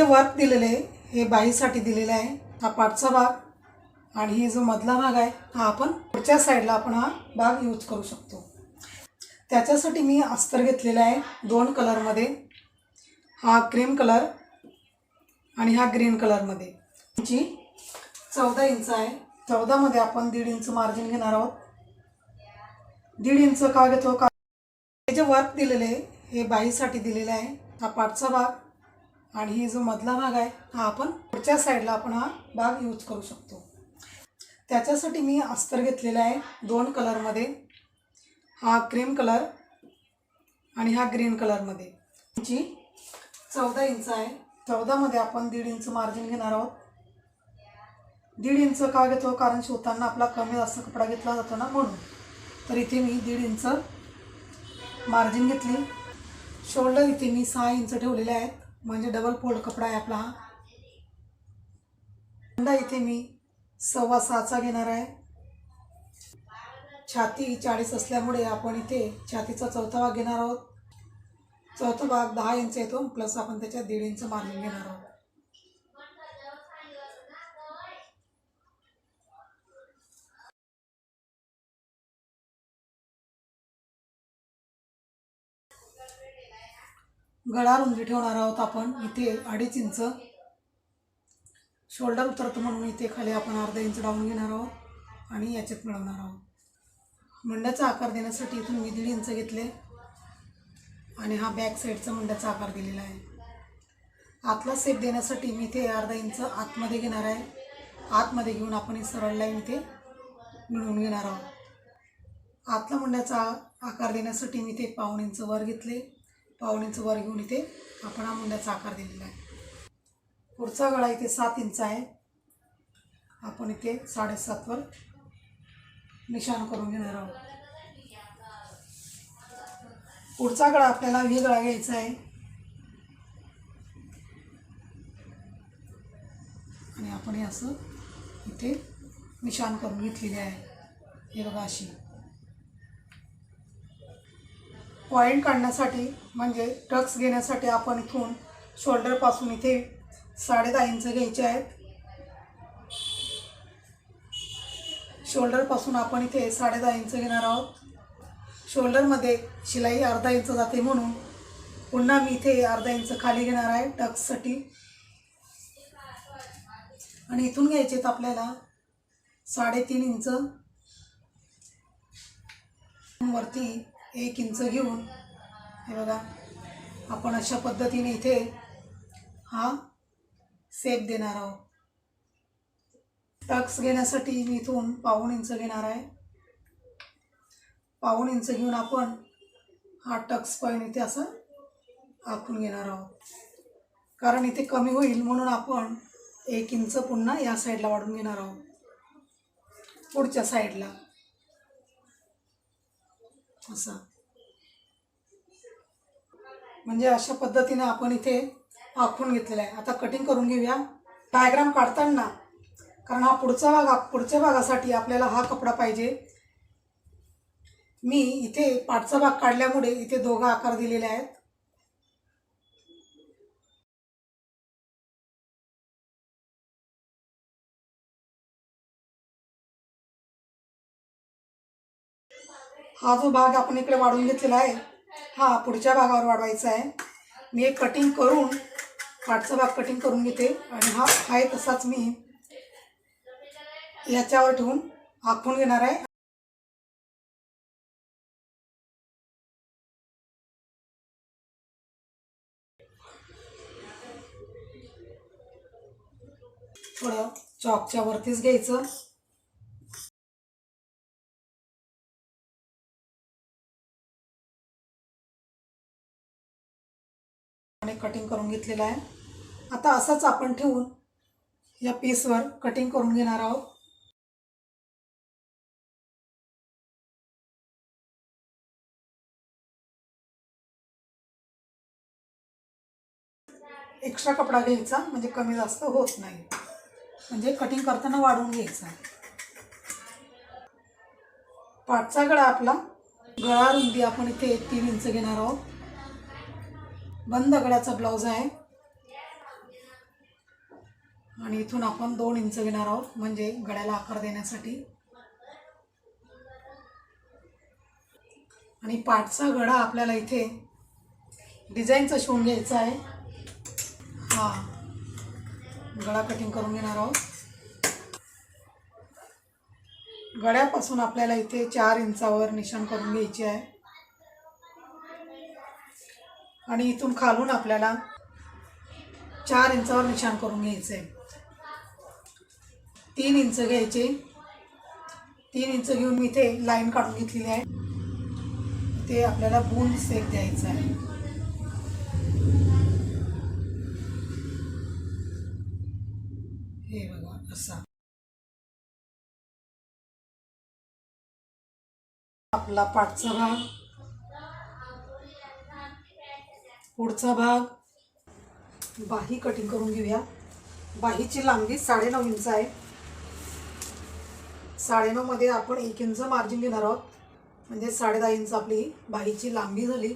जे वर्क दिलेलं आहे हे बाईसाठी दिलेलं आहे हा पाठचा भाग आणि हे जो मधला भाग आहे हा आपण पुढच्या साईडला आपण हा भाग यूज करू शकतो. त्याच्यासाठी मी अस्तर घेतलेला आहे दोन कलरमध्ये हा क्रीम कलर आणि हा ग्रीन कलरमध्ये जी चौदा इंच आहे. चौदामध्ये आपण दीड इंच मार्जिन घेणार आहोत. दीड इंच का घेतो? का हे जे वर्क दिलेलं आहे हे बाईसाठी दिलेलं आहे. हा पाठचा भाग आणि हे जो मधला भाग आहे हा आपण पुढच्या साईडला आपण हा भाग यूज करू शकतो. त्याच्यासाठी मी अस्तर घेतलेला आहे दोन कलरमध्ये हा क्रीम कलर आणि हा ग्रीन कलरमध्ये इंची चौदा इंच आहे. चौदामध्ये आपण दीड इंच मार्जिन घेणार आहोत. दीड इंच का घेतो? कारण शिवताना आपला कमी जास्त कपडा घेतला जातो ना म्हणून. तर इथे मी दीड इंच मार्जिन घेतली. शोल्डर इथे मी सहा इंच ठेवलेले आहेत. म्हणजे डबल फोल्ड कपडा आहे आपला. हा अंडा इथे मी सव्वा सहाचा घेणार आहे. छाती चाळीस असल्यामुळे आपण इथे छातीचा चौथा भाग घेणार आहोत. चौथा भाग दहा इंच येतो प्लस आपण त्याच्यात दीड इंच मार्जिन घेणार आहोत. गळा रुंदी ठेवणार आहोत आपण. इथे अडीच इंच शोल्डर उतरतो म्हणून इथे खाली आपण अर्धा इंच डाऊन घेणार आहोत आणि याच्यात मिळवणार आहोत. मुंड्याचा आकार देण्यासाठी इथून मी दीड इंच घेतले आणि हा बॅक साईडचा मुंड्याचा आकार दिलेला आहे. आतला सेप देण्यासाठी मी इथे अर्धा इंच आतमध्ये घेणार आहे. आतमध्ये घेऊन आपण ही सरळ लाईन इथे मिळवून घेणार आहोत. आतला मुंड्याचा आकार देण्यासाठी मी ते पाऊण इंच वर घेतले. पाऊण इंच वर घेऊन इथे आपण हा मुंड्याचा आकार दिलेला आहे. पुढचा गळा इथे सात इंच आहे. आपण इथे साडेसातवर निशाण करून घेणार आहोत. पुढचा गळा आपल्याला व्ही गळा घ्यायचा आहे. आणि आपण हे असं इथे निशाण करून घेतलेले आहे. हे बघा अशी. पॉईंट काढण्यासाठी म्हणजे टक्स घेण्यासाठी आपण इथून शोल्डरपासून इथे साडे दहा इंच घ्यायचे आहेत. शोल्डरपासून आपण इथे साडे दहा इंच घेणार आहोत. शोल्डरमध्ये शिलाई अर्धा इंच जाते म्हणून पुन्हा मी इथे अर्धा इंच खाली घेणार आहे टक्ससाठी आणि इथून घ्यायचे आहेत आपल्याला साडेतीन इंच. वरती एक इंच घेऊन. हे बघा आपण अशा पद्धतीने इथे हा सेप देणार आहोत. टक्स घेण्यासाठी मी इथून पाऊण इंच घेणार आहे. पाऊण इंच घेऊन आपण हा टक्स पॉईंट इथे असं आखून घेणार आहोत. कारण इथे कमी होईल म्हणून आपण एक इंच पुन्हा या साईडला वाढून घेणार आहोत. पुढच्या साईडला असं. म्हणजे अशा पद्धतीने आपण इथे आखून घेतलेला आहे. आता कटिंग करून घेऊया. डायग्राम काढताना कारण हा पुढचा भाग पुढच्या भागासाठी आपल्याला हा कपडा पाहिजे. मी इथे पाठचा भाग काढल्यामुळे इथे दोघा आकार दिलेले आहेत. हा जो भाग आपण इकडे वाढवून घेतलेला आहे हा पुढच्या भागावर वाढवायचा आहे. मी एक कटिंग करून पाठचा भाग कटिंग करून घेते आणि हा आहे तसाच मी याच्यावर ठेवून आखून घेणार आहे. थोडं चॉकच्या वरतीच घ्यायचं. आणि कटिंग करून घेतलेलं आहे. आता असंच आपण ठेवून या पीसवर कटिंग करून घेणार आहोत. एक्स्ट्रा कपडा घ्यायचा म्हणजे कमी जास्त होत नाही. म्हणजे कटिंग करताना वाढवून घ्यायचा. पाठचा गळा आपला गळा रुंदी आपण इथे तीन इंच घेणार आहोत. बंद गळ्याचा ब्लाऊज आहे. आणि इथून आपण दोन इंच घेणार आहोत म्हणजे गळ्याला आकार देण्यासाठी. आणि पाठचा गळा आपल्याला इथे डिझाईनचा शिवून घ्यायचा आहे. हा. गळा कटिंग करून घेणार आहोत. गळ्यापासून आपल्याला इथे चार इंचावर निशाण करून घ्यायची आहे. आणि इथून खालून आपल्याला चार इंचावर निशाण करून घ्यायचं आहे तीन इंच घ्यायचे. तीन इंच घेऊन मी इथे लाईन काढून घेतलेली आहे. ते आपल्याला बून सेक द्यायचं आहे. हे बघा असा. आपला पाठचा भाग. पुढचा भाग. बाही कटिंग करून घेऊया. बाहीची लांबी साडेनऊ इंच आहे. साडेनऊमध्ये आपण एक इंच मार्जिन घेणार आहोत. म्हणजे साडे दहा इंच आपली बाहीची लांबी झाली.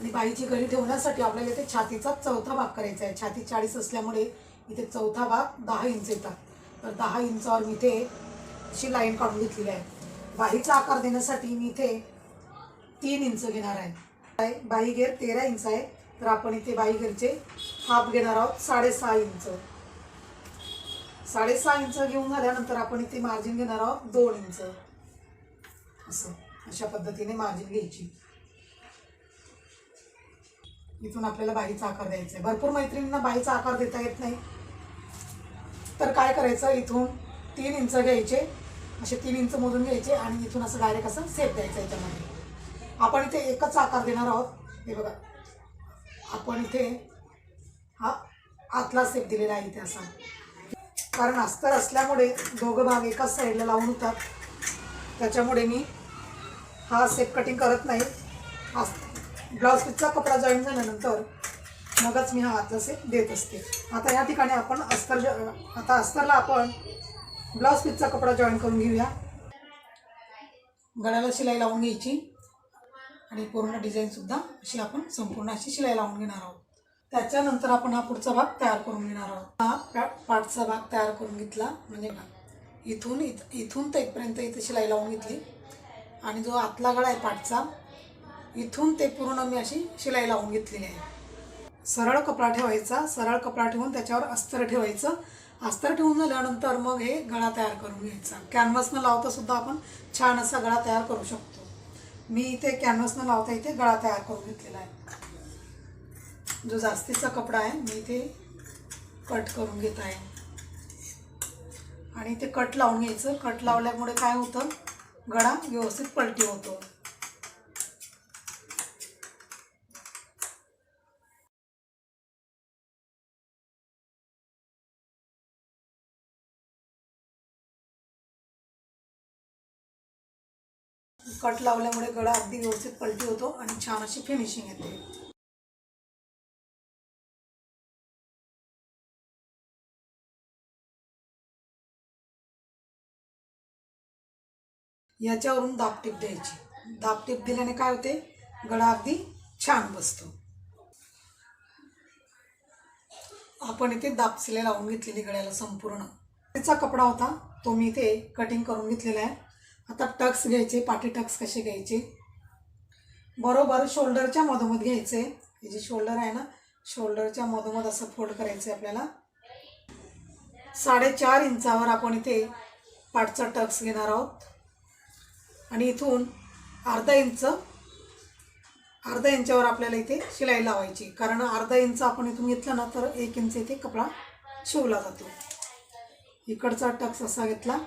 आणि बाहीची गळी ठेवण्यासाठी आपल्याला इथे छातीचा चौथा भाग करायचा आहे. छाती चाळीस असल्यामुळे इथे चौथा भाग दहा इंच येतात. तर दहा इंचावर मी इथे अशी लाईन काढून घेतलेली आहे. बाहीचा आकार देण्यासाठी मी इथे तीन इंच घेणार आहे. बाई- बाहीघेर तेरा इंच आहे. तर आपण इथे बाहीघेरचे हाफ घेणार आहोत साडेसहा इंच. साडेसहा इंच घेऊन झाल्यानंतर आपण इथे मार्जिन घेणार आहोत दोन इंच. असं. अशा पद्धतीने मार्जिन घ्यायची. इथून आपल्याला बाईचा आकार द्यायचा आहे. भरपूर मैत्रिणींना बाईचा आकार देता येत नाही. तर काय करायचं? इथून तीन इंच घ्यायचे. असे तीन इंच मोजून घ्यायचे आणि इथून असं डायरेक्ट असं सेप द्यायचं याच्यामध्ये. आपण इथे एकच आकार देणार आहोत. हे बघा. आपण इथे हा आतला सेप दिलेला आहे इथे असा. कारण अस्तर असल्यामुळे दोघं भाग एकाच साईडला लावून होतात. त्याच्यामुळे मी हा सेप कटिंग करत नाही. ब्लाऊज पीसचा कपडा जॉईन झाल्यानंतर मगच मी हा आतला सेप देत असते. आता या ठिकाणी आपण अस्तर ज- आता अस्तरला आपण ब्लाऊज पीसचा कपडा जॉईन करून घेऊया. गळ्याला शिलाई लावून घ्यायची. आणि पूर्ण डिझाईनसुद्धा अशी आपण संपूर्ण अशी शिलाई लावून घेणार आहोत. त्याच्यानंतर आपण हा पुढचा भाग तयार करून घेणार आहोत. हा पाठचा भाग तयार करून घेतला म्हणजे इथून इथ इथून ते इथपर्यंत इथे शिलाई लावून घेतली. आणि जो आतला गळा आहे पाठचा इथून ते पूर्ण मी अशी शिलाई लावून घेतलेली आहे. सरळ कपडा ठेवायचा सरळ कपडा ठेवून त्याच्यावर अस्तर ठेवायचं. अस्तर ठेवून झाल्यानंतर मग हे गळा तयार करून घ्यायचा. कॅनव्हासनं लावता सुद्धा आपण छान असा गळा तयार करू शकतो. मी इथे कॅनव्हसनं लावता इथे गळा तयार करून घेतलेला आहे. जो जास्तीचा कपडा आहे मी इथे कट करून घेत आहे. आणि इथे कट लावून घ्यायचं. कट लावल्यामुळे काय होतं? गळा व्यवस्थित पलटी होतो. कट लावल्यामुळे गळा अगदी व्यवस्थित पलटी होतो आणि छान अशी फिनिशिंग येते. याच्यावरून दाबटीप द्यायची. दाबटीप दिल्याने काय होते? गळा अगदी छान बसतो. आपण इथे दाबसिले लावून घेतलेली गळ्याला संपूर्ण. त्याचा कपडा होता तो मी इथे कटिंग करून घेतलेला आहे. आता टक्स घ्यायचे पाठी टक्स कसे घ्यायचे? बरोबर शोल्डरच्या मधोमध घ्यायचे. हे जे शोल्डर आहे ना शोल्डरच्या मधोमध असं फोल्ड करायचं आहे आपल्याला. साडेचार इंचावर आपण इथे पाठचा टक्स घेणार आहोत. आणि इथून अर्धा इंच अर्धा इंचावर आपल्याला इथे शिलाई लावायची. कारण अर्धा इंच आपण इथून घेतला ना तर एक इंच इथे कपडा शिवला जातो. इकडचा टक्स असा घेतला.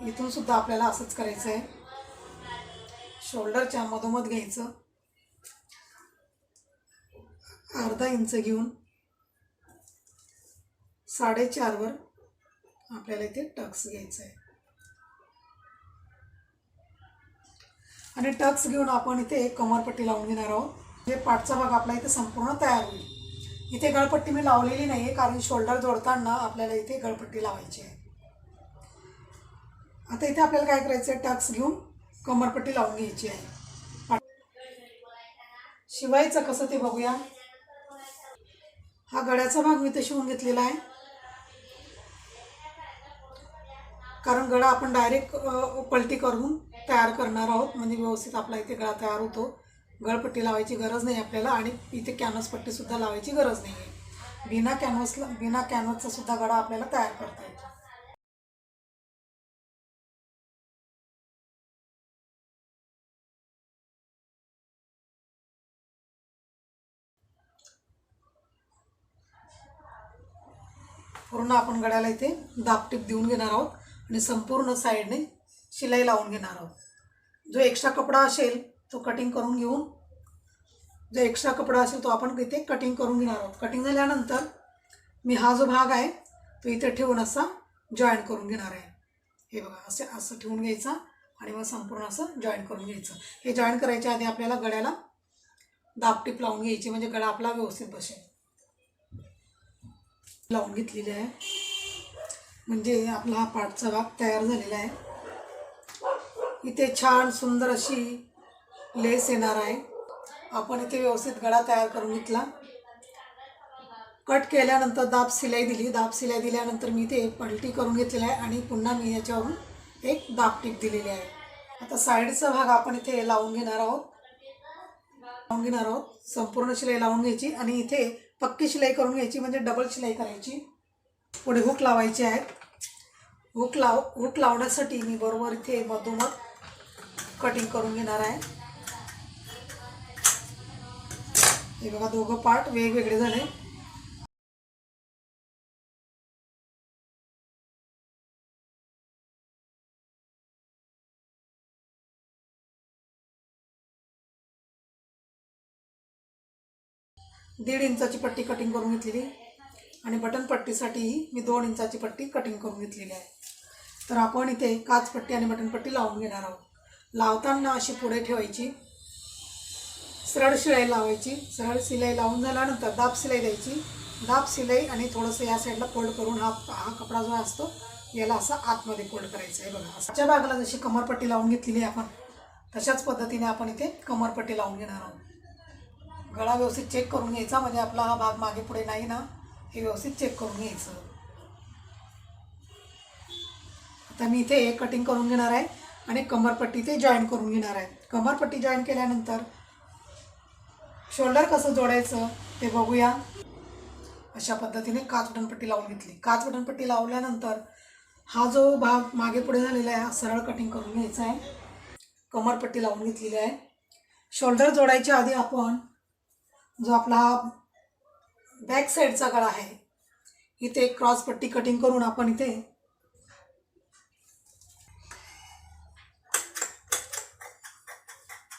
इथून सुद्धा आपल्याला असंच करायचं आहे शोल्डरच्या मधोमध घ्यायचं. अर्धा इंच घेऊन साडेचारवर आपल्याला इथे टक्स घ्यायचं आहे आणि टक्स घेऊन आपण इथे कमरपट्टी लावून घेणार आहोत. जे पाठचा भाग आपला इथे संपूर्ण तयार होईल. इथे गळपट्टी मी लावलेली नाही आहे कारण शोल्डर जोडताना आपल्याला इथे गळपट्टी लावायची आहे. आता इथे आपल्याला काय करायचं आहे टक्स घेऊन कमरपट्टी लावून घ्यायची आहे. शिवायचं कसं ते बघूया. हा गळ्याचा भाग मी इथे शिवून घेतलेला आहे. कारण गळा आपण डायरेक्ट पलटी करून तयार करणार आहोत. म्हणजे व्यवस्थित आपला इथे गळा तयार होतो. गळपट्टी लावायची गरज नाही आपल्याला आणि इथे कॅनव्हस पट्टीसुद्धा लावायची गरज नाही आहे बिना कॅनव्हसला बिना कॅनव्हसचा सुद्धा गळा आपल्याला तयार करता येतो. पूर्ण आपण गळ्याला इथे दापटीप देऊन घेणार आहोत आणि संपूर्ण साईडने शिलाई लावून घेणार आहोत. जो एक्स्ट्रा कपडा असेल तो कटिंग करून घेऊन जो एक्स्ट्रा कपडा असेल तो आपण इथे कटिंग करून घेणार आहोत. कटिंग झाल्यानंतर मी हा जो भाग आहे तो इथे ठेवून असा जॉईन करून घेणार आहे. हे बघा असे असं ठेवून घ्यायचा आणि मग संपूर्ण असं जॉईन करून घ्यायचं. हे जॉईन करायच्या आधी आपल्याला गळ्याला दापटीप लावून घ्यायची म्हणजे गळा आपला व्यवस्थित बसेल. लावून घेतलेली आहे. म्हणजे आपला हा पाठचा भाग तयार झालेला आहे. इथे छान सुंदर अशी लेस येणार आहे. आपण इथे व्यवस्थित गळा तयार करून घेतला. कट केल्यानंतर दाब सिलाई दिली. दाब सिलाई दिल्यानंतर मी इथे पलटी करून घेतलेला आहे आणि पुन्हा मी याच्यावरून एक दाब टीप दिलेली आहे. आता साईडचा भाग आपण इथे लावून घेणार आहोत. लावून घेणार आहोत. संपूर्ण शिलाई लावून घ्यायची आणि इथे पक्की शिलाई करून घ्यायची म्हणजे डबल शिलाई करायची. पुढे हुक लावायचे आहेत. हुक लाव हुक लावण्यासाठी मी बरोबर इथे मधोमध कटिंग करून घेणार आहे. हे बघा दोघं पार्ट वेगवेगळे झाले. दीड इंचाची पट्टी कटिंग करून घेतलेली आणि बटन पट्टीसाठीही मी दोन इंचाची पट्टी कटिंग करून घेतलेली आहे. तर आपण इथे काच पट्टी आणि बटन पट्टी लावून घेणार आहोत. लावताना अशी पुढे ठेवायची. सरळ शिलाई लावायची. सरळ शिलाई लावून झाल्यानंतर दाब शिलाई द्यायची. दाब शिलाई आणि थोडंसं या साईडला फोल्ड करून हा हा कपडा जो असतो याला असा आतमध्ये फोल्ड करायचा आहे बघा. आजच्या भागाला जशी कमरपट्टी लावून घेतलेली आहे आपण तशाच पद्धतीने आपण इथे कमरपट्टी लावून घेणार आहोत. गळा व्यवस्थित चेक करून घ्यायचा. म्हणजे आपला हा भाग मागे पुढे नाही ना हे व्यवस्थित चेक करून घ्यायचं. आता मी इथे कटिंग करून घेणार आहे आणि कमरपट्टी ते जॉईन करून घेणार आहे. कमरपट्टी जॉईन केल्यानंतर शोल्डर कसं जोडायचं ते बघूया. अशा पद्धतीने काच बटनपट्टी लावून घेतली. काच बटनपट्टी लावल्यानंतर हा जो भाग मागे पुढे झालेला आहे हा सरळ कटिंग करून घ्यायचा आहे. कमरपट्टी लावून घेतलेली आहे. शोल्डर जोडायच्या आधी आपण जो आपला बॅक साईडचा गळा आहे इथे क्रॉस पट्टी कटिंग करून आपण इथे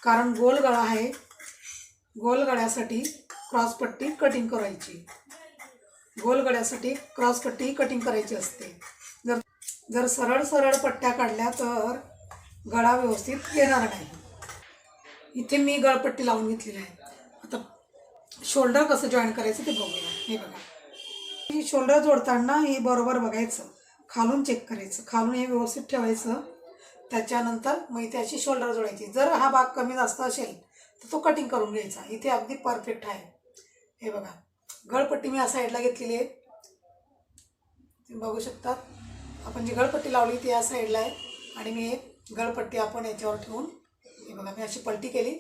कारण गोल गळा आहे गोल गळ्यासाठी क्रॉस पट्टी कटिंग करायची. गोल गळ्यासाठी क्रॉस पट्टी कटिंग करायची असते. जर जर सरळ सरळ पट्ट्या काढल्या तर गळा व्यवस्थित येणार नाही. इथे मी गळपट्टी लावून घेतलेली आहे. शोल्डर कसं जॉईन करायचं ते बघूया. हे बघा. ही शोल्डर जोडताना हे बरोबर बघायचं. खालून चेक करायचं. खालून हे व्यवस्थित ठेवायचं. त्याच्यानंतर मग इथे अशी शोल्डर जोडायची. जर हा भाग कमी जास्त असेल तर तो कटिंग करून घ्यायचा. इथे अगदी परफेक्ट आहे. हे बघा. गळपट्टी मी या साईडला घेतलेली आहे. तुम्ही बघू शकतात आपण जी गळपट्टी लावली ती या साईडला आहे. आणि मी एक गळपट्टी आपण याच्यावर ठेवून हे बघा मी अशी पलटी केली.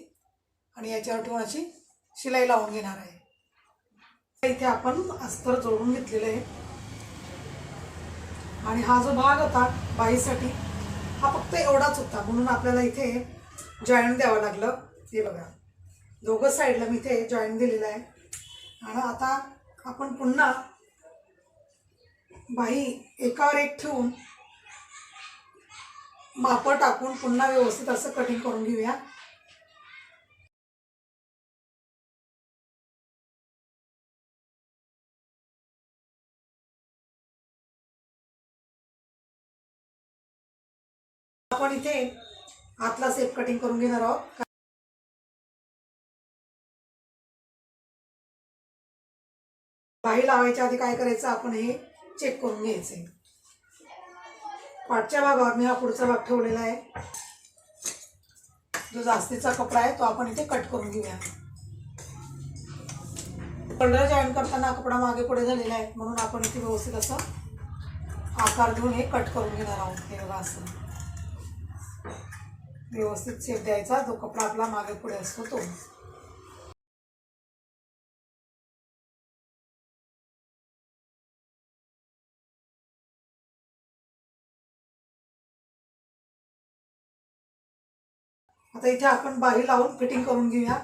आणि याच्यावर ठेवून अशी शिलाई लावून घेणार आहे. इथे आपण अस्तर जोडून घेतलेलं आहे. आणि हा जो भाग होता बाईसाठी हा फक्त एवढाच होता. म्हणून आपल्याला इथे जॉईन द्यावं लागलं. हे बघा. दोघं साईडला मी इथे जॉईन दिलेलं आहे. आणि आता आपण पुन्हा बाई एकावर एक ठेवून मापं टाकून पुन्हा व्यवस्थित असं कटिंग करून घेऊया. इथे आतला सेप कटिंग करून घेणार आहोत. बाही लावायच्या आधी काय करायचं आपण हे चेक करून घ्यायचे. पाठच्या भागावर मी हा पुढचा भाग ठेवलेला आहे. जो जास्तीचा कपडा आहे तो आपण इथे कट करून घेऊया. कलर जॉईन करताना कपडा मागे पुढे झालेला आहे म्हणून आपण इथे व्यवस्थित असं आकार देऊन हे कट करून घेणार आहोत. हे बघा असं. व्यवस्थित शेप द्यायचा जो कपडा आपला मागे पुढे असतो तो. आता इथे आपण बाही लावून फिटिंग करून घेऊया.